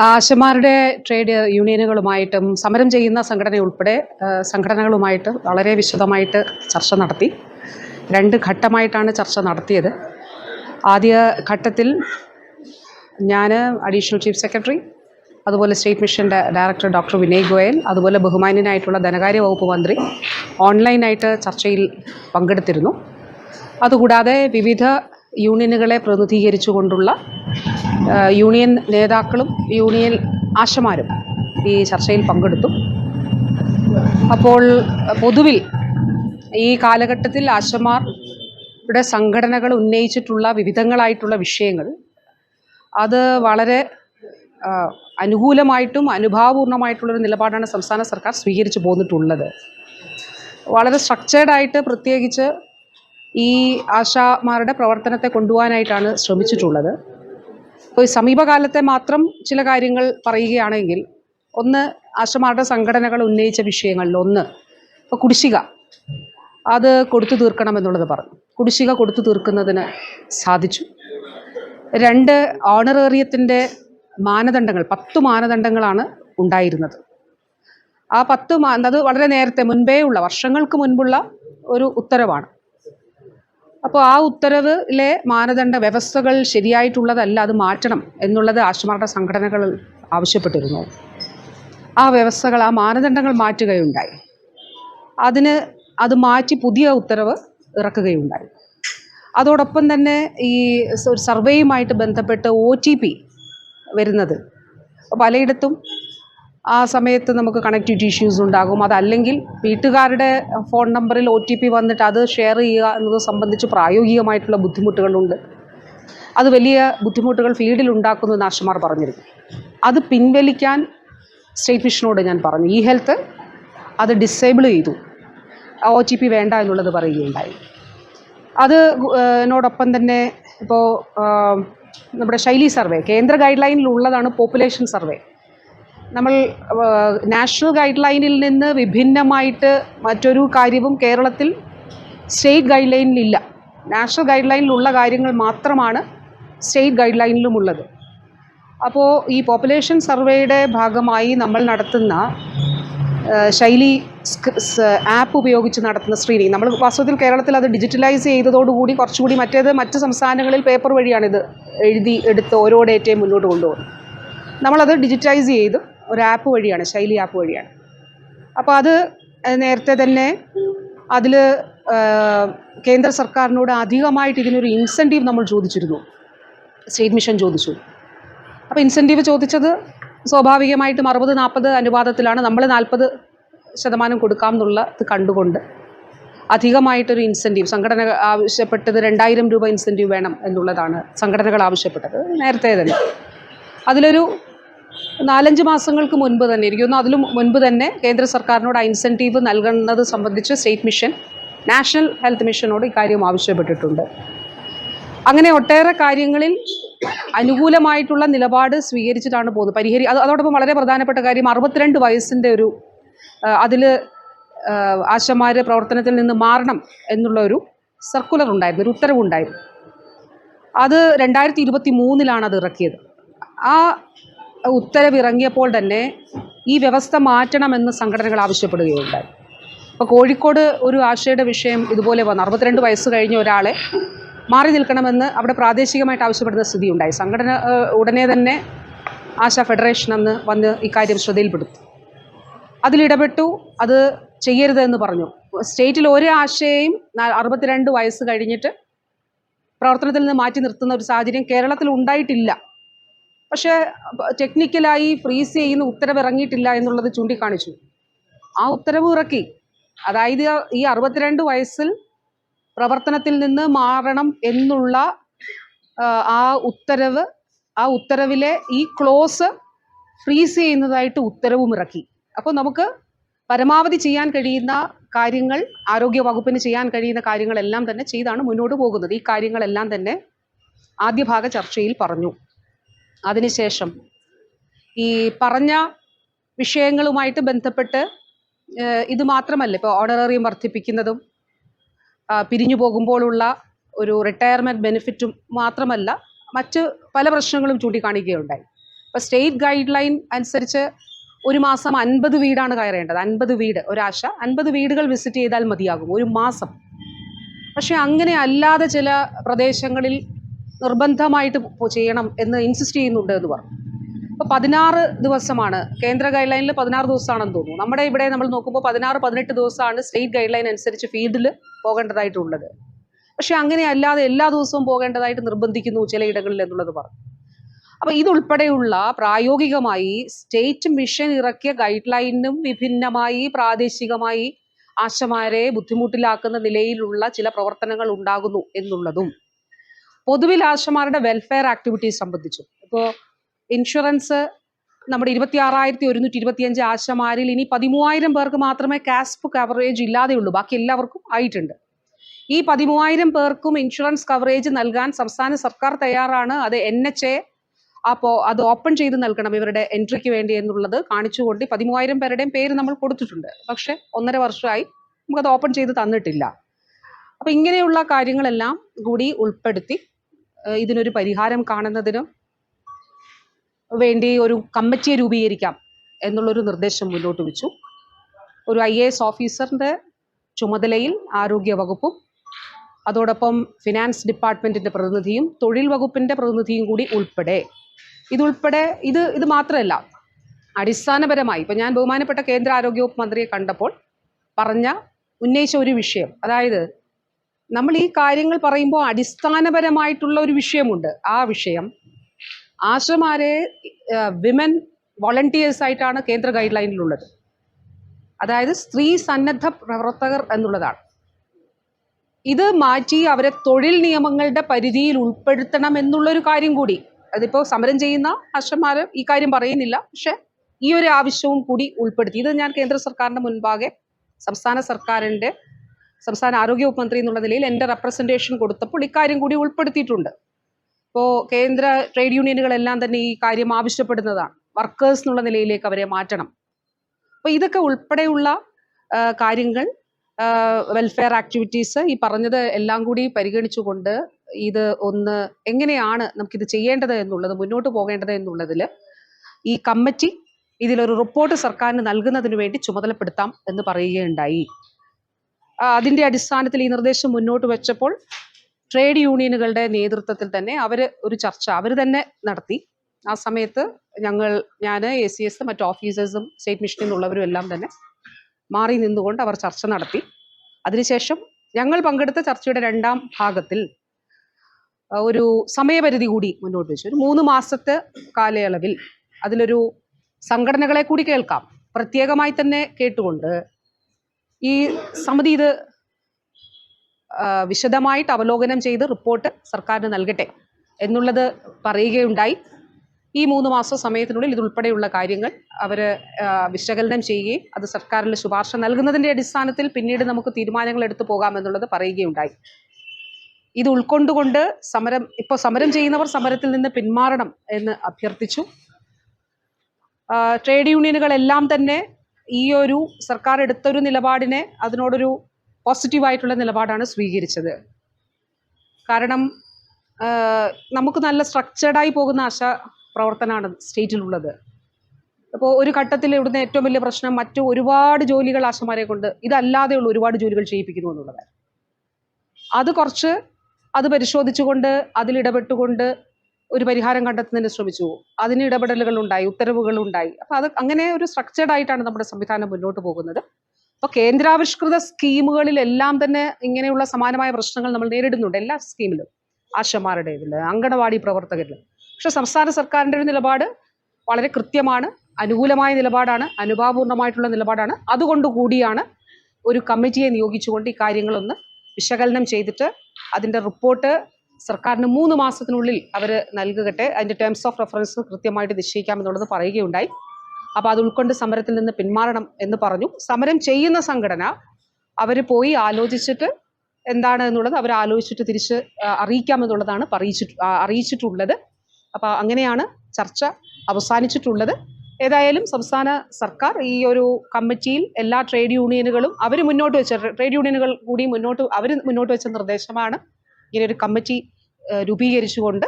ആശമാരുടെ trade യൂണിയനുകളുമായിട്ടും സമരം ചെയ്യുന്ന സംഘടന ഉൾപ്പെടെ സംഘടനകളുമായിട്ട് വളരെ വിശദമായിട്ട് ചർച്ച നടത്തി. രണ്ട് ഘട്ടമായിട്ടാണ് ചർച്ച നടത്തിയത്. ആദ്യ ഘട്ടത്തിൽ ഞാൻ അഡീഷണൽ ചീഫ് സെക്രട്ടറി അതുപോലെ സ്റ്റേറ്റ് മിഷന്റെ ഡയറക്ടർ ഡോക്ടർ വിനയ് ഗോയൽ അതുപോലെ ബഹുമാന്യനായിട്ടുള്ള ധനകാര്യ വകുപ്പ് മന്ത്രി ഓൺലൈനായിട്ട് ചർച്ചയിൽ പങ്കെടുത്തിരുന്നു. അതുകൂടാതെ വിവിധ യൂണിയനുകളെ പ്രതിനിധീകരിച്ചുകൊണ്ടുള്ള യൂണിയൻ നേതാക്കളും യൂണിയൻ ആശമാരും ഈ ചർച്ചയിൽ പങ്കെടുത്തു. അപ്പോൾ പൊതുവിൽ ഈ കാലഘട്ടത്തിൽ ആശമാരുടെ സംഘടനകൾ ഉന്നയിച്ചിട്ടുള്ള വിവിധങ്ങളായിട്ടുള്ള വിഷയങ്ങൾ അത് വളരെ അനുകൂലമായിട്ടും അനുഭാവപൂർണമായിട്ടുള്ളൊരു നിലപാടാണ് സംസ്ഥാന സർക്കാർ സ്വീകരിച്ചു പോന്നിട്ടുള്ളത്. വളരെ സ്ട്രക്ചേർഡായിട്ട് പ്രത്യേകിച്ച് ഈ ആശാമാരുടെ പ്രവർത്തനത്തെ കൊണ്ടുപോകാനായിട്ടാണ് ശ്രമിച്ചിട്ടുള്ളത്. ഇപ്പോൾ സമീപകാലത്തെ മാത്രം ചില കാര്യങ്ങൾ പറയുകയാണെങ്കിൽ ഒന്ന് ആശമാരുടെ സംഘടനകൾ ഉന്നയിച്ച വിഷയങ്ങളിൽ ഒന്ന് ഇപ്പോൾ കുടിശ്ശിക. അത് കൊടുത്തു തീർക്കണം തീർക്കണമെന്നുള്ളത് പറഞ്ഞു. കുടിശ്ശിക കൊടുത്തു തീർക്കുന്നതിന് സാധിച്ചു. രണ്ട് ഓണറേറിയത്തിന്റെ മാനദണ്ഡങ്ങൾ പത്ത് മാനദണ്ഡങ്ങളാണ് ഉണ്ടായിരുന്നത്. ആ പത്ത് മാ അത് വളരെ നേരത്തെ മുൻപേ ഉള്ള വർഷങ്ങൾക്ക് മുൻപുള്ള ഒരു ഉത്തരവാണ്. അപ്പോൾ ആ ഉത്തരവിലെ മാനദണ്ഡ വ്യവസ്ഥകൾ ശരിയായിട്ടുള്ളതല്ല അത് മാറ്റണം എന്നുള്ളത് ആശുമാരുടെ സംഘടനകൾ ആവശ്യപ്പെട്ടിരുന്നു. ആ വ്യവസ്ഥകൾ ആ മാനദണ്ഡങ്ങൾ മാറ്റുകയുണ്ടായി. അതിന് അത് മാറ്റി പുതിയ ഉത്തരവ് ഇറക്കുകയുണ്ടായി. അതോടൊപ്പം തന്നെ ഈ സർവേയുമായിട്ട് ബന്ധപ്പെട്ട് ഒ ടി പി വരുന്നത് പലയിടത്തും ആ സമയത്ത് നമുക്ക് കണക്റ്റിവിറ്റി ഇഷ്യൂസ് ഉണ്ടാകും. അതല്ലെങ്കിൽ വീട്ടുകാരുടെ ഫോൺ നമ്പറിൽ ഒ ടി പി വന്നിട്ട് അത് ഷെയർ ചെയ്യുക എന്നത് സംബന്ധിച്ച് പ്രായോഗികമായിട്ടുള്ള ബുദ്ധിമുട്ടുകളുണ്ട്. അത് വലിയ ബുദ്ധിമുട്ടുകൾ ഫീൽഡിൽ ഉണ്ടാക്കുന്നു ആശുമാർ പറഞ്ഞിരുന്നു. അത് പിൻവലിക്കാൻ സ്റ്റേറ്റ് മിഷനോട് ഞാൻ പറഞ്ഞു. ഈ ഹെൽത്ത് അത് ഡിസേബിൾ ചെയ്തു. ഒ ടി പി വേണ്ട എന്നുള്ളത് പറയുകയുണ്ടായി. അത് എന്നോടൊപ്പം തന്നെ ഇപ്പോൾ നമ്മുടെ ശൈലി സർവേ കേന്ദ്ര ഗൈഡ് ലൈനിലുള്ളതാണ് പോപ്പുലേഷൻ സർവേ നമ്മൾ നാഷണൽ ഗൈഡ് ലൈനിൽ നിന്ന് വിഭിന്നമായിട്ട് മറ്റൊരു കാര്യവും കേരളത്തിൽ സ്റ്റേറ്റ് ഗൈഡ് ലൈനിലില്ല നാഷണൽ ഗൈഡ് ലൈനിലുള്ള കാര്യങ്ങൾ മാത്രമാണ് സ്റ്റേറ്റ് ഗൈഡ് ലൈനിലും ഉള്ളത് അപ്പോൾ ഈ പോപ്പുലേഷൻ സർവേയുടെ ഭാഗമായി നമ്മൾ നടത്തുന്ന ശൈലി ആപ്പ് ഉപയോഗിച്ച് നടത്തുന്ന സ്ക്രീനിങ്. നമ്മൾ വാസ്തവത്തിൽ കേരളത്തിൽ അത് ഡിജിറ്റലൈസ് ചെയ്തതോടുകൂടി കുറച്ചുകൂടി മറ്റേത് മറ്റ് സംസ്ഥാനങ്ങളിൽ പേപ്പർ വഴിയാണിത് എഴുതി എടുത്ത് ഓരോ ഡേറ്റയും മുന്നോട്ട് കൊണ്ടുപോകുന്നത്. നമ്മളത് ഡിജിറ്റൈസ് ചെയ്ത്. ഒരു ആപ്പ് വഴിയാണ് ശൈലി ആപ്പ് വഴിയാണ്. അപ്പോൾ അത് നേരത്തെ തന്നെ അതിൽ കേന്ദ്ര സർക്കാരിനോട് അധികമായിട്ട് ഇതിനൊരു ഇൻസെന്റീവ് നമ്മൾ ചോദിച്ചിരുന്നു. സ്റ്റേറ്റ് മിഷൻ ചോദിച്ചു. അപ്പോൾ ഇൻസെന്റീവ് ചോദിച്ചത് സ്വാഭാവികമായിട്ടും അറുപത് നാൽപ്പത് അനുപാതത്തിലാണ്. നമ്മൾ നാൽപ്പത് ശതമാനം കൊടുക്കാം എന്നുള്ളത് കണ്ടുകൊണ്ട് അധികമായിട്ടൊരു ഇൻസെന്റീവ് സംഘടന ആവശ്യപ്പെട്ടത് രണ്ടായിരം രൂപ ഇൻസെന്റീവ് വേണം എന്നുള്ളതാണ് സംഘടനകൾ ആവശ്യപ്പെട്ടത് നേരത്തെ തന്നെ. അതിലൊരു നാലഞ്ച് മാസങ്ങൾക്ക് മുൻപ് തന്നെ ഇരിക്കുന്നു. അതിലും മുൻപ് തന്നെ കേന്ദ്ര സർക്കാരിനോട് ഇൻസെന്റീവ് നൽകുന്നത് സംബന്ധിച്ച് സ്റ്റേറ്റ് മിഷൻ നാഷണൽ ഹെൽത്ത് മിഷനോട് ഇക്കാര്യം ആവശ്യപ്പെട്ടിട്ടുണ്ട്. അങ്ങനെ ഒട്ടേറെ കാര്യങ്ങളിൽ അനുകൂലമായിട്ടുള്ള നിലപാട് സ്വീകരിച്ചിട്ടാണ് പോകുന്നത്. പരിഹരി അത് അതോടൊപ്പം വളരെ പ്രധാനപ്പെട്ട കാര്യം അറുപത്തിരണ്ട് വയസ്സിന്റെ ഒരു അതിൽ ആശമാർ പ്രവർത്തനത്തിൽ നിന്ന് മാറണം എന്നുള്ള ഒരു സർക്കുലർ ഉണ്ടായിരുന്നു ഒരു ഉത്തരവുണ്ടായിരുന്നു അത് രണ്ടായിരത്തി ഇരുപത്തി മൂന്നിലാണ് അത് ഇറക്കിയത്. ആ ഉത്തരവ് ഇറങ്ങിയപ്പോൾ തന്നെ ഈ വ്യവസ്ഥ മാറ്റണമെന്ന് സംഘടനകൾ ആവശ്യപ്പെടുകയുണ്ടായി. അപ്പോൾ കോഴിക്കോട് ഒരു ആശയുടെ വിഷയം ഇതുപോലെ വന്നു. അറുപത്തിരണ്ട് വയസ്സ് കഴിഞ്ഞ ഒരാളെ മാറി നിൽക്കണമെന്ന് അവിടെ പ്രാദേശികമായിട്ട് ആവശ്യപ്പെടുന്ന സ്ഥിതി ഉണ്ടായി സംഘടന ഉടനെ തന്നെ ആശ ഫെഡറേഷൻ അന്ന് വന്ന് ഇക്കാര്യം ശ്രദ്ധയിൽപ്പെടുത്തി. അതിലിടപെട്ടു അത് ചെയ്യരുതെന്ന് പറഞ്ഞു. സ്റ്റേറ്റിൽ ഒരു ആശയെയും അറുപത്തിരണ്ട് വയസ്സ് കഴിഞ്ഞിട്ട് പ്രവർത്തനത്തിൽ നിന്ന് മാറ്റി നിർത്തുന്ന ഒരു സാഹചര്യം കേരളത്തിൽ ഉണ്ടായിട്ടില്ല. പക്ഷേ ടെക്നിക്കലായി ഫ്രീസ് ചെയ്യുന്ന ഉത്തരവ് ഇറങ്ങിയിട്ടില്ല എന്നുള്ളത് ചൂണ്ടിക്കാണിച്ചു. ആ ഉത്തരവ് ഇറക്കി. അതായത് ഈ അറുപത്തിരണ്ട് വയസ്സിൽ പ്രവർത്തനത്തിൽ നിന്ന് മാറണം എന്നുള്ള ആ, ഉത്തരവ് ആ ഉത്തരവിലെ ഈ ക്ലോസ് ഫ്രീസ് ചെയ്യുന്നതായിട്ട് ഉത്തരവും ഇറക്കി. അപ്പോൾ നമുക്ക് പരമാവധി ചെയ്യാൻ കഴിയുന്ന കാര്യങ്ങൾ ആരോഗ്യ വകുപ്പിന് ചെയ്യാൻ കഴിയുന്ന കാര്യങ്ങളെല്ലാം തന്നെ ചെയ്താണ് മുന്നോട്ട് പോകുന്നത്. ഈ കാര്യങ്ങളെല്ലാം തന്നെ ആദ്യ ഭാഗ ചർച്ചയിൽ പറഞ്ഞു. അതിനുശേഷം ഈ പറഞ്ഞ വിഷയങ്ങളുമായിട്ട് ബന്ധപ്പെട്ട് ഇത് മാത്രമല്ല ഇപ്പോൾ ഓണറേറിയം വർദ്ധിപ്പിക്കുന്നതും പിരിഞ്ഞു പോകുമ്പോഴുള്ള ഒരു റിട്ടയർമെന്റ് ബെനിഫിറ്റും മാത്രമല്ല മറ്റ് പല പ്രശ്നങ്ങളും ചൂണ്ടിക്കാണിക്കുകയുണ്ടായി. ഇപ്പോൾ സ്റ്റേറ്റ് ഗൈഡ് ലൈൻ അനുസരിച്ച് ഒരു മാസം അൻപത് വീടാണ് കയറേണ്ടത്. അൻപത് വീട് ഒരാശ അൻപത് വീടുകൾ വിസിറ്റ് ചെയ്താൽ മതിയാകും ഒരു മാസം. പക്ഷേ അങ്ങനെ അല്ലാതെ ചില പ്രദേശങ്ങളിൽ നിർബന്ധമായിട്ട് ചെയ്യണം എന്ന് ഇൻസിസ്റ്റ് ചെയ്യുന്നുണ്ട് എന്ന് പറഞ്ഞു. ഇപ്പോൾ പതിനാറ് ദിവസമാണ്. കേന്ദ്ര ഗൈഡ് ലൈനിൽ പതിനാറ് ദിവസമാണെന്ന് തോന്നുന്നു. നമ്മുടെ ഇവിടെ നമ്മൾ നോക്കുമ്പോൾ പതിനാറ് പതിനെട്ട് ദിവസമാണ് സ്റ്റേറ്റ് ഗൈഡ് ലൈൻ അനുസരിച്ച് ഫീൽഡിൽ പോകേണ്ടതായിട്ടുള്ളത്. പക്ഷേ അങ്ങനെ അല്ലാതെ എല്ലാ ദിവസവും പോകേണ്ടതായിട്ട് നിർബന്ധിക്കുന്നു ചിലയിടങ്ങളിൽ എന്നുള്ളത് പറഞ്ഞു. അപ്പോൾ ഇതുൾപ്പെടെയുള്ള പ്രായോഗികമായി സ്റ്റേറ്റ് മിഷൻ ഇറക്കിയ ഗൈഡ് ലൈനും വിഭിന്നമായി പ്രാദേശികമായി ആശമാരെ ബുദ്ധിമുട്ടിലാക്കുന്ന നിലയിലുള്ള ചില പ്രവർത്തനങ്ങൾ ഉണ്ടാകുന്നു എന്നുള്ളതും പൊതുവിൽ ആശമാരുടെ വെൽഫെയർ ആക്ടിവിറ്റീസ് സംബന്ധിച്ചും. ഇപ്പോൾ ഇൻഷുറൻസ് നമ്മുടെ ഇരുപത്തി ആറായിരത്തി ഒരുന്നൂറ്റി ഇരുപത്തിയഞ്ച് ആശമാരിൽ ഇനി പതിമൂവായിരം പേർക്ക് മാത്രമേ കാസ്പ് കവറേജ് ഇല്ലാതെയുള്ളൂ. ബാക്കി എല്ലാവർക്കും ആയിട്ടുണ്ട്. ഈ പതിമൂവായിരം പേർക്കും ഇൻഷുറൻസ് കവറേജ് നൽകാൻ സംസ്ഥാന സർക്കാർ തയ്യാറാണ്. അത് എൻ എച്ച് എ അപ്പോൾ അത് ഓപ്പൺ ചെയ്ത് നൽകണം ഇവരുടെ എൻട്രിക്ക് വേണ്ടി എന്നുള്ളത് കാണിച്ചുകൊണ്ട് പതിമൂവായിരം പേരുടെയും പേര് നമ്മൾ കൊടുത്തിട്ടുണ്ട്. പക്ഷെ ഒന്നര വർഷമായി നമുക്കത് ഓപ്പൺ ചെയ്ത് തന്നിട്ടില്ല. അപ്പോൾ ഇങ്ങനെയുള്ള കാര്യങ്ങളെല്ലാം കൂടി ഉൾപ്പെടുത്തി ഇതിനൊരു പരിഹാരം കാണുന്നതിനും വേണ്ടി ഒരു കമ്മിറ്റിയെ രൂപീകരിക്കാം എന്നുള്ളൊരു നിർദ്ദേശം മുന്നോട്ട് വെച്ചു. ഒരു ഐ എ എസ് ഓഫീസറിന്റെ ചുമതലയിൽ ആരോഗ്യ വകുപ്പും അതോടൊപ്പം ഫിനാൻസ് ഡിപ്പാർട്ട്മെന്റിന്റെ പ്രതിനിധിയും തൊഴിൽ വകുപ്പിന്റെ പ്രതിനിധിയും കൂടി ഉൾപ്പെടെ. ഇതുൾപ്പെടെ ഇത് ഇത് മാത്രമല്ല അടിസ്ഥാനപരമായി ഇപ്പം ഞാൻ ബഹുമാനപ്പെട്ട കേന്ദ്ര ആരോഗ്യ വകുപ്പ് മന്ത്രിയെ കണ്ടപ്പോൾ പറഞ്ഞ ഉന്നയിച്ച ഒരു വിഷയം അതായത് നമ്മൾ ഈ കാര്യങ്ങൾ പറയുമ്പോൾ അടിസ്ഥാനപരമായിട്ടുള്ള ഒരു വിഷയമുണ്ട്. ആ വിഷയം ആശമാരെ വിമൻ വോളണ്ടിയേഴ്സ് ആയിട്ടാണ് കേന്ദ്ര ഗൈഡ് ലൈനിലുള്ളത് അതായത് സ്ത്രീ സന്നദ്ധ പ്രവർത്തകർ എന്നുള്ളതാണ്. ഇത് മാറ്റി അവരെ തൊഴിൽ നിയമങ്ങളുടെ പരിധിയിൽ ഉൾപ്പെടുത്തണം എന്നുള്ളൊരു കാര്യം കൂടി. അതിപ്പോൾ സമരം ചെയ്യുന്ന ആശന്മാർ ഈ കാര്യം പറയുന്നില്ല. പക്ഷെ ഈ ഒരു ആവശ്യവും കൂടി ഉൾപ്പെടുത്തി. ഇത് ഞാൻ കേന്ദ്ര സർക്കാരിന്റെ മുൻപാകെ സംസ്ഥാന സർക്കാരിന്റെ സംസ്ഥാന ആരോഗ്യ വകുപ്പ് മന്ത്രി എന്നുള്ള നിലയിൽ എന്റെ റെപ്രസെന്റേഷൻ കൊടുത്തപ്പോൾ ഇക്കാര്യം കൂടി ഉൾപ്പെടുത്തിയിട്ടുണ്ട്. ഇപ്പോൾ കേന്ദ്ര ട്രേഡ് യൂണിയനുകളെല്ലാം തന്നെ ഈ കാര്യം ആവശ്യപ്പെടുന്നതാണ്. വർക്കേഴ്സ് എന്നുള്ള നിലയിലേക്ക് അവരെ മാറ്റണം. അപ്പോൾ ഇതൊക്കെ ഉൾപ്പെടെയുള്ള കാര്യങ്ങൾ വെൽഫെയർ ആക്ടിവിറ്റീസ് ഈ പറഞ്ഞത് എല്ലാം കൂടി പരിഗണിച്ചുകൊണ്ട് ഇത് ഒന്ന് എങ്ങനെയാണ് നമുക്കിത് ചെയ്യേണ്ടത് എന്നുള്ളത് മുന്നോട്ട് പോകേണ്ടത് എന്നുള്ളതിൽ ഈ കമ്മിറ്റി ഇതിലൊരു റിപ്പോർട്ട് സർക്കാരിന് നൽകുന്നതിന് വേണ്ടി ചുമതലപ്പെടുത്താം എന്ന് പറയുകയുണ്ടായി. അതിന്റെ അടിസ്ഥാനത്തിൽ ഈ നിർദ്ദേശം മുന്നോട്ട് വെച്ചപ്പോൾ ട്രേഡ് യൂണിയനുകളുടെ നേതൃത്വത്തിൽ തന്നെ അവർ ഒരു ചർച്ച അവർ തന്നെ നടത്തി. ആ സമയത്ത് ഞങ്ങൾ ഞാൻ എ സി എസ് മറ്റു ഓഫീസേഴ്സും സ്റ്റേറ്റ് മിഷനിൽ നിന്നുള്ളവരും എല്ലാം തന്നെ മാറി നിന്നുകൊണ്ട് അവർ ചർച്ച നടത്തി. അതിനുശേഷം ഞങ്ങൾ പങ്കെടുത്ത ചർച്ചയുടെ രണ്ടാം ഭാഗത്തിൽ ഒരു സമയപരിധി കൂടി മുന്നോട്ട് വെച്ചു. ഒരു മൂന്ന് മാസത്തെ കാലയളവിൽ അതിലൊരു സംഘടനകളെ കൂടി കേൾക്കാം. പ്രത്യേകമായി തന്നെ കേട്ടുകൊണ്ട് ഈ സമിതി ഇത് വിശദമായിട്ട് അവലോകനം ചെയ്ത് റിപ്പോർട്ട് സർക്കാരിന് നൽകട്ടെ എന്നുള്ളത് പറയുകയുണ്ടായി. ഈ മൂന്ന് മാസ സമയത്തിനുള്ളിൽ ഇതുൾപ്പെടെയുള്ള കാര്യങ്ങൾ അവർ വിശകലനം ചെയ്യുകയും അത് സർക്കാരിന് ശുപാർശ നൽകുന്നതിന്റെ അടിസ്ഥാനത്തിൽ പിന്നീട് നമുക്ക് തീരുമാനങ്ങൾ എടുത്തു പോകാമെന്നുള്ളത് പറയുകയുണ്ടായി. ഇത് ഉൾക്കൊണ്ടുകൊണ്ട് സമരം ഇപ്പോൾ സമരം ചെയ്യുന്നവർ സമരത്തിൽ നിന്ന് പിന്മാറണം എന്ന് അഭ്യർത്ഥിച്ചു. ട്രേഡ് യൂണിയനുകളെല്ലാം തന്നെ ഈ ഒരു സർക്കാർ എടുത്തൊരു നിലപാടിനെ അതിനോടൊരു പോസിറ്റീവായിട്ടുള്ള നിലപാടാണ് സ്വീകരിച്ചത്. കാരണം നമുക്ക് നല്ല സ്ട്രക്ചേർഡായി പോകുന്ന ആശ പ്രവർത്തനമാണ് സ്റ്റേറ്റിലുള്ളത്. അപ്പോൾ ഒരു ഘട്ടത്തിൽ ഇവിടുന്ന് ഏറ്റവും വലിയ പ്രശ്നം മറ്റു ഒരുപാട് ജോലികൾ ആശമാരെ കൊണ്ട് ഇതല്ലാതെയുള്ള ഒരുപാട് ജോലികൾ ചെയ്യിപ്പിക്കുന്നു എന്നുള്ളത്. അത് കുറച്ച് അത് പരിശോധിച്ചുകൊണ്ട് അതിലിടപെട്ടുകൊണ്ട് ഒരു പരിഹാരം കണ്ടെത്തുന്നതിന് ശ്രമിച്ചു. അതിന് ഇടപെടലുകൾ ഉണ്ടായി ഉത്തരവുകൾ ഉണ്ടായി അപ്പോൾ അത് അങ്ങനെ ഒരു സ്ട്രക്ചേർഡ് ആയിട്ടാണ് നമ്മുടെ സംവിധാനം മുന്നോട്ട് പോകുന്നത്. അപ്പോൾ കേന്ദ്രാവിഷ്കൃത സ്കീമുകളിലെല്ലാം തന്നെ ഇങ്ങനെയുള്ള സമാനമായ പ്രശ്നങ്ങൾ നമ്മൾ നേരിടുന്നുണ്ട് എല്ലാ സ്കീമിലും. ആശമാരുടെ ഇതിൽ അങ്കണവാടി പ്രവർത്തകരിൽ പക്ഷെ സംസ്ഥാന സർക്കാരിന്റെ ഒരു നിലപാട് വളരെ കൃത്യമാണ് അനുകൂലമായ നിലപാടാണ് അനുഭാവപൂർണമായിട്ടുള്ള നിലപാടാണ്. അതുകൊണ്ട് കൂടിയാണ് ഒരു കമ്മിറ്റിയെ നിയോഗിച്ചുകൊണ്ട് ഈ കാര്യങ്ങളൊന്ന് വിശകലനം ചെയ്തിട്ട് അതിന്റെ റിപ്പോർട്ട് സർക്കാരിന് മൂന്ന് മാസത്തിനുള്ളിൽ അവർ നൽകട്ടെ അതിന്റെ ടേംസ് ഓഫ് റെഫറൻസ് കൃത്യമായിട്ട് നിശ്ചയിക്കാമെന്നുള്ളത് പറയുകയുണ്ടായി. അപ്പോൾ അത് ഉൾക്കൊണ്ട് സമരത്തിൽ നിന്ന് പിന്മാറണം എന്ന് പറഞ്ഞു. സമരം ചെയ്യുന്ന സംഘടന അവർ പോയി ആലോചിച്ചിട്ട് എന്താണ് എന്നുള്ളത് അവർ ആലോചിച്ചിട്ട് തിരിച്ച് അറിയിക്കാം അറിയിക്കാമെന്നുള്ളതാണ് പറയിച്ചിട്ട് അറിയിച്ചിട്ടുള്ളത്. അപ്പോൾ അങ്ങനെയാണ് ചർച്ച അവസാനിച്ചിട്ടുള്ളത്. ഏതായാലും സംസ്ഥാന സർക്കാർ ഈ ഒരു കമ്മിറ്റിയിൽ എല്ലാ ട്രേഡ് യൂണിയനുകളും അവർ മുന്നോട്ട് വെച്ച ട്രേഡ് യൂണിയനുകൾ കൂടി മുന്നോട്ട് അവർ മുന്നോട്ട് വെച്ച നിർദ്ദേശമാണ്. ഇങ്ങനെ ഒരു കമ്മിറ്റി രൂപീകരിച്ചുകൊണ്ട്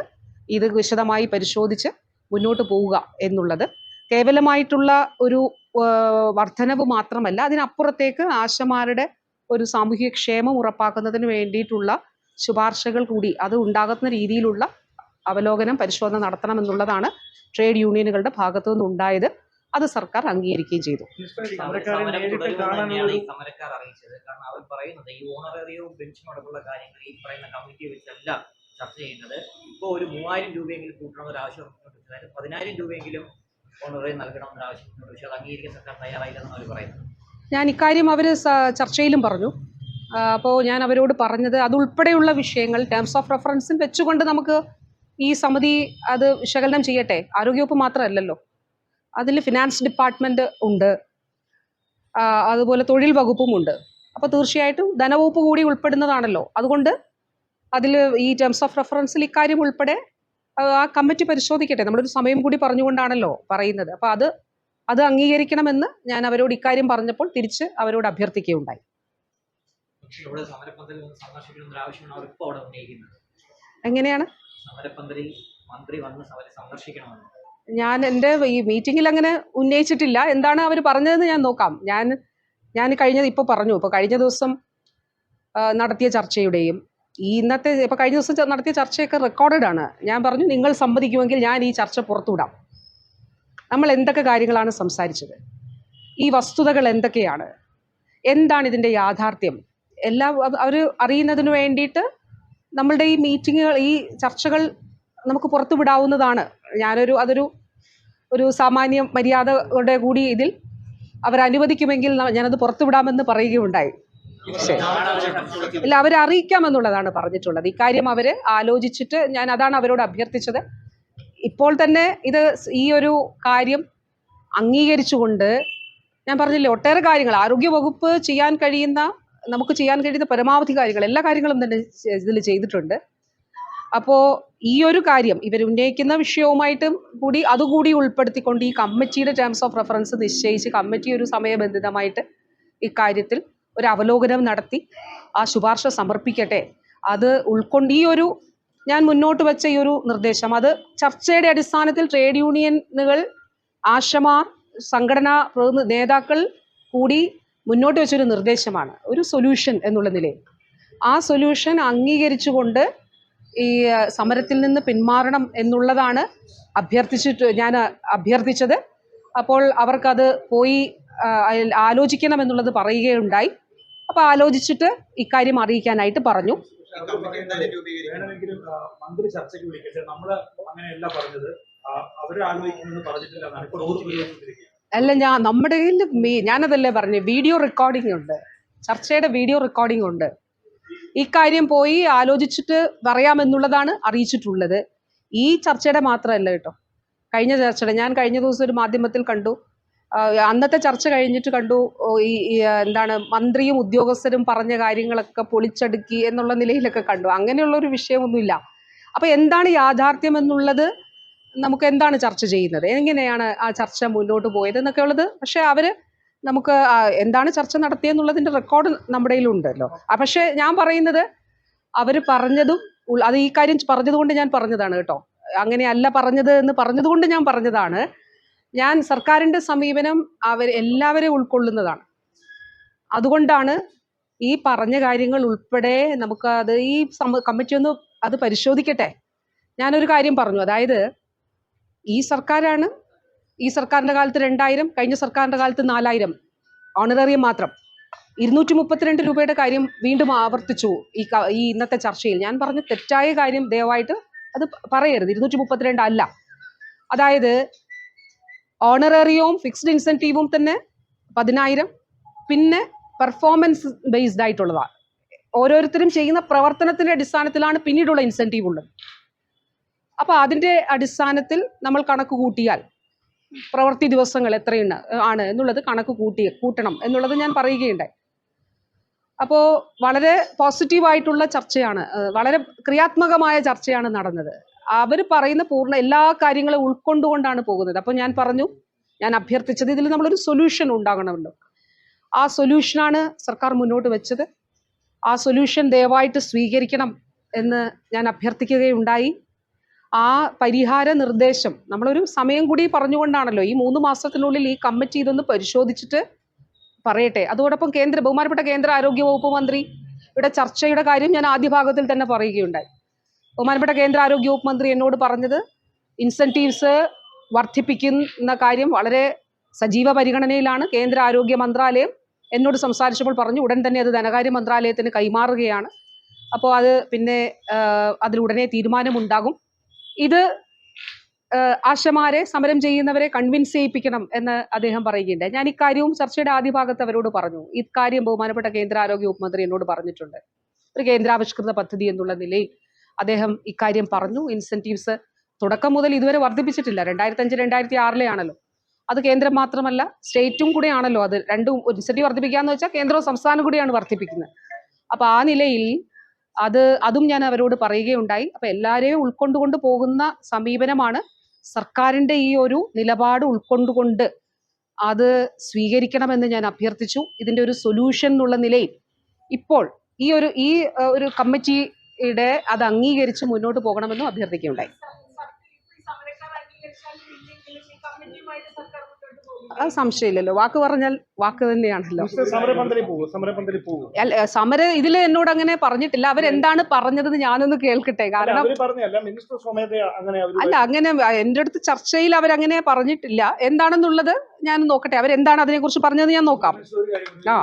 ഇത് വിശദമായി പരിശോധിച്ച് മുന്നോട്ട് പോവുക എന്നുള്ളത്. കേവലമായിട്ടുള്ള ഒരു വർധനവ് മാത്രമല്ല അതിനപ്പുറത്തേക്ക് ആശമാരുടെ ഒരു സാമൂഹിക ക്ഷേമം ഉറപ്പാക്കുന്നതിന് വേണ്ടിയിട്ടുള്ള ശുപാർശകൾ കൂടി അത് ഉണ്ടാകുന്ന രീതിയിലുള്ള അവലോകനം പരിശോധന നടത്തണമെന്നുള്ളതാണ് ട്രേഡ് യൂണിയനുകളുടെ ഭാഗത്തു നിന്നുണ്ടായത് അത് സർക്കാർ അംഗീകരിക്കുകയും ചെയ്തു. സമരക്കാർ അറിയിച്ചത്. കാരണം അവർ പറയുന്നത് ഈ ഓണറേറിയവും കാര്യങ്ങൾ ഈ പറയുന്ന കമ്മിറ്റി വെച്ചല്ല ചർച്ച ചെയ്യുന്നത്. ഇപ്പോൾ ഒരു മൂവായിരം രൂപയെങ്കിലും കൂട്ടണമെന്നൊരു ആവശ്യം പതിനായിരം രൂപയെങ്കിലും ഓണറേറിയം നൽകണമെന്നൊരു ആവശ്യം മുന്നോട്ട് വെച്ചു അത് അംഗീകരിക്കാൻ സർക്കാർ തയ്യാറായില്ലെന്നാണ് അവർ പറയുന്നത് ഞാൻ ഇക്കാര്യം അവർ ചർച്ചയിലും പറഞ്ഞു. അപ്പോൾ ഞാൻ അവരോട് പറഞ്ഞത് അതുൾപ്പെടെയുള്ള വിഷയങ്ങൾ ടേംസ് ഓഫ് റെഫറൻസിൽ വെച്ചുകൊണ്ട് നമുക്ക് ഈ സമിതി അത് വിശകലനം ചെയ്യട്ടെ. ആരോഗ്യവകുപ്പ് മാത്രമല്ലല്ലോ. അതിൽ ഫിനാൻസ് ഡിപ്പാർട്ട്മെന്റ് ഉണ്ട്. അതുപോലെ തൊഴിൽ വകുപ്പും ഉണ്ട്. അപ്പോൾ തീർച്ചയായിട്ടും ധനവകുപ്പ് കൂടി ഉൾപ്പെടുന്നതാണല്ലോ. അതുകൊണ്ട് അതിൽ ഈ ടേംസ് ഓഫ് റെഫറൻസിൽ ഇക്കാര്യം ഉൾപ്പെടെ ആ, കമ്മിറ്റി പരിശോധിക്കട്ടെ. നമ്മളൊരു സമയം കൂടി പറഞ്ഞുകൊണ്ടാണല്ലോ പറയുന്നത്. അപ്പോൾ അത് അത് അംഗീകരിക്കണമെന്ന് ഞാൻ അവരോട് ഇക്കാര്യം പറഞ്ഞപ്പോൾ തിരിച്ച് അവരോട് അഭ്യർത്ഥിക്കുകയുണ്ടായി. എങ്ങനെയാണ്? സമരപ്പന്തലിൽ മന്ത്രി വന്ന് സന്ദർശിക്കണമെന്ന്. ഞാൻ എന്റെ ഈ മീറ്റിങ്ങിൽ അങ്ങനെ ഉന്നയിച്ചിട്ടില്ല. എന്താണ് അവർ പറഞ്ഞതെന്ന് ഞാൻ നോക്കാം. ഞാൻ ഞാൻ കഴിഞ്ഞത് ഇപ്പോൾ പറഞ്ഞു. ഇപ്പോൾ കഴിഞ്ഞ ദിവസം നടത്തിയ ചർച്ചയുടെയും ഈ ഇന്നത്തെ ഇപ്പോൾ കഴിഞ്ഞ ദിവസം നടത്തിയ ചർച്ചയൊക്കെ റെക്കോർഡഡ് ആണ്. ഞാൻ പറഞ്ഞു നിങ്ങൾ സമ്മതിക്കുമെങ്കിൽ ഞാൻ ഈ ചർച്ച പുറത്തുവിടാം. നമ്മൾ എന്തൊക്കെ കാര്യങ്ങളാണ് സംസാരിച്ചത്? ഈ വസ്തുതകൾ എന്തൊക്കെയാണ്? എന്താണ് ഇതിന്റെ യാഥാർത്ഥ്യം? എല്ലാം അവർ അറിയുന്നതിന് വേണ്ടിയിട്ട് നമ്മളുടെ ഈ മീറ്റിങ്ങുകൾ ഈ ചർച്ചകൾ നമുക്ക് പുറത്തു വിടാവുന്നതാണ്. ഞാനൊരു അതൊരു ഒരു സാമാന്യ മര്യാദയുടെ കൂടി ഇതിൽ അവരനുവദിക്കുമെങ്കിൽ ഞാനത് പുറത്തു വിടാമെന്ന് പറയുകയുണ്ടായി. പക്ഷേ ഇല്ല അവരെ അറിയിക്കാമെന്നുള്ളതാണ് പറഞ്ഞിട്ടുള്ളത്. ഇക്കാര്യം അവർ ആലോചിച്ചിട്ട് ഞാൻ അതാണ് അവരോട് അഭ്യർത്ഥിച്ചത്. ഇപ്പോൾ തന്നെ ഇത് ഈ ഒരു കാര്യം അംഗീകരിച്ചുകൊണ്ട് ഞാൻ പറഞ്ഞില്ലേ ഒട്ടേറെ കാര്യങ്ങൾ ആരോഗ്യ വകുപ്പ് ചെയ്യാൻ കഴിയുന്ന നമുക്ക് ചെയ്യാൻ കഴിയുന്ന പരമാവധി കാര്യങ്ങൾ എല്ലാ കാര്യങ്ങളും തന്നെ ഇതിൽ ചെയ്തിട്ടുണ്ട്. അപ്പോൾ ഈ ഒരു കാര്യം ഇവർ ഉന്നയിക്കുന്ന വിഷയവുമായിട്ടും കൂടി അതുകൂടി ഉൾപ്പെടുത്തിക്കൊണ്ട് ഈ കമ്മിറ്റിയുടെ ടേംസ് ഓഫ് റെഫറൻസ് നിശ്ചയിച്ച് കമ്മിറ്റി ഒരു സമയബന്ധിതമായിട്ട് ഇക്കാര്യത്തിൽ ഒരു അവലോകനം നടത്തി ആ ശുപാർശ സമർപ്പിക്കട്ടെ. അത് ഉൾക്കൊണ്ട് ഈ ഒരു ഞാൻ മുന്നോട്ട് വെച്ച ഈ ഒരു നിർദ്ദേശം. അത് ചർച്ചയുടെ അടിസ്ഥാനത്തിൽ ട്രേഡ് യൂണിയനുകൾ ആശമാർ സംഘടനാ നേതാക്കൾ കൂടി മുന്നോട്ട് വെച്ചൊരു നിർദ്ദേശമാണ്. ഒരു സൊല്യൂഷൻ എന്നുള്ള നിലയിൽ. ആ സൊല്യൂഷൻ അംഗീകരിച്ചുകൊണ്ട് ഈ സമരത്തിൽ നിന്ന് പിന്മാറണം എന്നുള്ളതാണ് അഭ്യർത്ഥിച്ചിട്ട് ഞാൻ അഭ്യർത്ഥിച്ചത്. അപ്പോൾ അവർക്കത് പോയി ആലോചിക്കണം എന്നുള്ളത് പറയുകയുണ്ടായി. അപ്പോൾ ആലോചിച്ചിട്ട് ഇക്കാര്യം അറിയിക്കാനായിട്ട് പറഞ്ഞു. മന്ത്രി ചർച്ചയ്ക്ക് വിളിക്കട്ടെ നമ്മൾ അങ്ങനെയല്ല പറഞ്ഞത്. ആലോചിക്കുമെന്ന് പറഞ്ഞിട്ടില്ല. അല്ല ഞാൻ നമ്മുടെ കയ്യിൽ ഞാനതല്ലേ പറഞ്ഞു വീഡിയോ റെക്കോർഡിംഗ് ഉണ്ട്. ചർച്ചയുടെ വീഡിയോ റെക്കോർഡിംഗ് ഉണ്ട്. ഇക്കാര്യം പോയി ആലോചിച്ചിട്ട് പറയാമെന്നുള്ളതാണ് അറിയിച്ചിട്ടുള്ളത്. ഈ ചർച്ചയുടെ മാത്രമല്ല കേട്ടോ. കഴിഞ്ഞ ചർച്ചയുടെ ഞാൻ കഴിഞ്ഞ ദിവസം ഒരു മാധ്യമത്തിൽ കണ്ടു. അന്നത്തെ ചർച്ച കഴിഞ്ഞിട്ട് കണ്ടു. ഈ എന്താണ് മന്ത്രിയും ഉദ്യോഗസ്ഥരും പറഞ്ഞ കാര്യങ്ങളൊക്കെ പൊളിച്ചടുക്കി എന്നുള്ള നിലയിലൊക്കെ കണ്ടു. അങ്ങനെയുള്ള ഒരു വിഷയമൊന്നുമില്ല. അപ്പോൾ എന്താണ് യാഥാർത്ഥ്യം എന്നുള്ളത് നമുക്ക് എന്താണ് ചർച്ച ചെയ്യുന്നത്? എങ്ങനെയാണ് ആ ചർച്ച മുന്നോട്ട് പോയത് എന്നൊക്കെ ഉള്ളത്? പക്ഷേ അവർ നമുക്ക് എന്താണ് ചർച്ച നടത്തിയെന്നുള്ളതിന്റെ റെക്കോർഡ് നമ്മുടെ കയ്യിലുണ്ടല്ലോ. പക്ഷേ ഞാൻ പറയുന്നത് അവർ പറഞ്ഞതും അത് ഈ കാര്യം പറഞ്ഞതുകൊണ്ട് ഞാൻ പറഞ്ഞതാണ് കേട്ടോ. അങ്ങനെയല്ല പറഞ്ഞത് എന്ന് പറഞ്ഞതുകൊണ്ട് ഞാൻ പറഞ്ഞതാണ്. ഞാൻ സർക്കാരിന്റെ സമീപനം അവർ എല്ലാവരെയും ഉൾക്കൊള്ളുന്നതാണ്. അതുകൊണ്ടാണ് ഈ പറഞ്ഞ കാര്യങ്ങൾ ഉൾപ്പെടെ നമുക്ക് അത് ഈ കമ്മിറ്റി ഒന്ന് അത് പരിശോധിക്കട്ടെ. ഞാനൊരു കാര്യം പറഞ്ഞു. അതായത് ഈ സർക്കാരാണ് ഈ സർക്കാരിന്റെ കാലത്ത് രണ്ടായിരം കഴിഞ്ഞ സർക്കാരിന്റെ കാലത്ത് നാലായിരം. ഓണറേറിയം മാത്രം. ഇരുന്നൂറ്റി മുപ്പത്തിരണ്ട് രൂപയുടെ കാര്യം വീണ്ടും ആവർത്തിച്ചു ഈ ഈ ഇന്നത്തെ ചർച്ചയിൽ. ഞാൻ പറഞ്ഞ തെറ്റായ കാര്യം ദയവായിട്ട് അത് പറയരുത്. ഇരുന്നൂറ്റി മുപ്പത്തിരണ്ട് അല്ല. അതായത് ഓണറേറിയവും ഫിക്സ്ഡ് ഇൻസെന്റീവും തന്നെ പതിനായിരം. പിന്നെ പെർഫോമൻസ് ബേസ്ഡ് ആയിട്ടുള്ളതാണ് ഓരോരുത്തരും ചെയ്യുന്ന പ്രവർത്തനത്തിന്റെ അടിസ്ഥാനത്തിലാണ് പിന്നീടുള്ള ഇൻസെന്റീവ് ഉള്ളത്. അപ്പോൾ അതിന്റെ അടിസ്ഥാനത്തിൽ നമ്മൾ കണക്ക് കൂട്ടിയാൽ പ്രവൃത്തി ദിവസങ്ങൾ എത്രയുണ്ട് ആണ് എന്നുള്ളത് കണക്ക് കൂട്ടി കൂട്ടണം എന്നുള്ളത് ഞാൻ പറയുകയുണ്ടായി. അപ്പോൾ വളരെ പോസിറ്റീവായിട്ടുള്ള ചർച്ചയാണ് വളരെ ക്രിയാത്മകമായ ചർച്ചയാണ് നടന്നത്. അവർ പറയുന്ന പൂർണ എല്ലാ കാര്യങ്ങളും ഉൾക്കൊണ്ടുകൊണ്ടാണ് പോകുന്നത്. അപ്പോൾ ഞാൻ പറഞ്ഞു ഞാൻ അഭ്യർത്ഥിച്ചത് ഇതിൽ നമ്മളൊരു സൊല്യൂഷൻ ഉണ്ടാകണമല്ലോ. ആ സൊല്യൂഷനാണ് സർക്കാർ മുന്നോട്ട് വെച്ചത്. ആ സൊല്യൂഷൻ ദയവായിട്ട് സ്വീകരിക്കണം എന്ന് ഞാൻ അഭ്യർത്ഥിക്കുകയുണ്ടായി. ആ പരിഹാര നിർദ്ദേശം നമ്മളൊരു സമയം കൂടി പറഞ്ഞുകൊണ്ടാണല്ലോ ഈ മൂന്ന് മാസത്തിനുള്ളിൽ ഈ കമ്മിറ്റി ഇതൊന്ന് പരിശോധിച്ചിട്ട് പറയട്ടെ. അതോടൊപ്പം കേന്ദ്ര ബഹുമാനപ്പെട്ട കേന്ദ്ര ആരോഗ്യ വകുപ്പ് മന്ത്രി ഇവിടെ ചർച്ചയുടെ കാര്യം ഞാൻ ആദ്യ ഭാഗത്തിൽ തന്നെ പറയുകയുണ്ടായി. ബഹുമാനപ്പെട്ട കേന്ദ്ര ആരോഗ്യ വകുപ്പ് മന്ത്രി എന്നോട് പറഞ്ഞത് ഇൻസെന്റീവ്സ് വർദ്ധിപ്പിക്കുന്ന കാര്യം വളരെ സജീവ പരിഗണനയിലാണ്. കേന്ദ്ര ആരോഗ്യ മന്ത്രാലയം എന്നോട് സംസാരിച്ചപ്പോൾ പറഞ്ഞു ഉടൻ തന്നെ അത് ധനകാര്യ മന്ത്രാലയത്തിന് കൈമാറുകയാണ്. അപ്പോൾ അത് പിന്നെ അതിലുടനെ തീരുമാനമുണ്ടാകും. ഇത് ആശമാരെ സമരം ചെയ്യുന്നവരെ കൺവിൻസ് ചെയ്യിപ്പിക്കണം എന്ന് അദ്ദേഹം പറയുകയുണ്ട് ഞാൻ ഇക്കാര്യവും ചർച്ചയുടെ ആദ്യ ഭാഗത്ത് അവരോട് പറഞ്ഞു. ഇക്കാര്യം ബഹുമാനപ്പെട്ട കേന്ദ്ര ആരോഗ്യ ഉപമന്ത്രി എന്നോട് പറഞ്ഞിട്ടുണ്ട്. ഒരു കേന്ദ്രാവിഷ്കൃത പദ്ധതി എന്നുള്ള നിലയിൽ അദ്ദേഹം ഇക്കാര്യം പറഞ്ഞു. ഇൻസെന്റീവ്സ് തുടക്കം മുതൽ ഇതുവരെ വർദ്ധിപ്പിച്ചിട്ടില്ല. രണ്ടായിരത്തി അഞ്ച് രണ്ടായിരത്തി ആറിലെ ആണല്ലോ. അത് കേന്ദ്രം മാത്രമല്ല സ്റ്റേറ്റും കൂടെയാണല്ലോ അത്. രണ്ടും ഇൻസെന്റീവ് വർദ്ധിപ്പിക്കാന്ന് വെച്ചാൽ കേന്ദ്രവും സംസ്ഥാനം കൂടിയാണ് വർദ്ധിപ്പിക്കുന്നത്. അപ്പോൾ ആ നിലയിൽ അത് അതും ഞാൻ അവരോട് പറയുകയുണ്ടായി. അപ്പോൾ എല്ലാവരെയും ഉൾക്കൊണ്ടുകൊണ്ട് പോകുന്ന സമീപനമാണ് സർക്കാരിന്റെ ഈ ഒരു നിലപാട് ഉൾക്കൊണ്ടുകൊണ്ട് അത് സ്വീകരിക്കണമെന്ന് ഞാൻ അഭ്യർത്ഥിച്ചു. ഇതിന്റെ ഒരു സൊല്യൂഷൻ എന്നുള്ള നിലയിൽ ഇപ്പോൾ ഈ ഒരു ഈ ഒരു കമ്മിറ്റിയുടെ അത് അംഗീകരിച്ച് മുന്നോട്ട് പോകണമെന്നും അഭ്യർത്ഥിക്കുകയുണ്ടായി. അത് സംശയമില്ലല്ലോ. വാക്ക് പറഞ്ഞാൽ വാക്ക് തന്നെയാണല്ലോ. അല്ല സമര ഇതിൽ എന്നോട് അങ്ങനെ പറഞ്ഞിട്ടില്ല. അവരെന്താണ് പറഞ്ഞതെന്ന് ഞാനൊന്ന് കേൾക്കട്ടെ. കാരണം അല്ല അങ്ങനെ എന്റെ അടുത്ത് ചർച്ചയിൽ അവരങ്ങനെ പറഞ്ഞിട്ടില്ല. എന്താണെന്നുള്ളത് ഞാൻ നോക്കട്ടെ. അവരെന്താണ് അതിനെക്കുറിച്ച് പറഞ്ഞത് ഞാൻ നോക്കാം. ആ.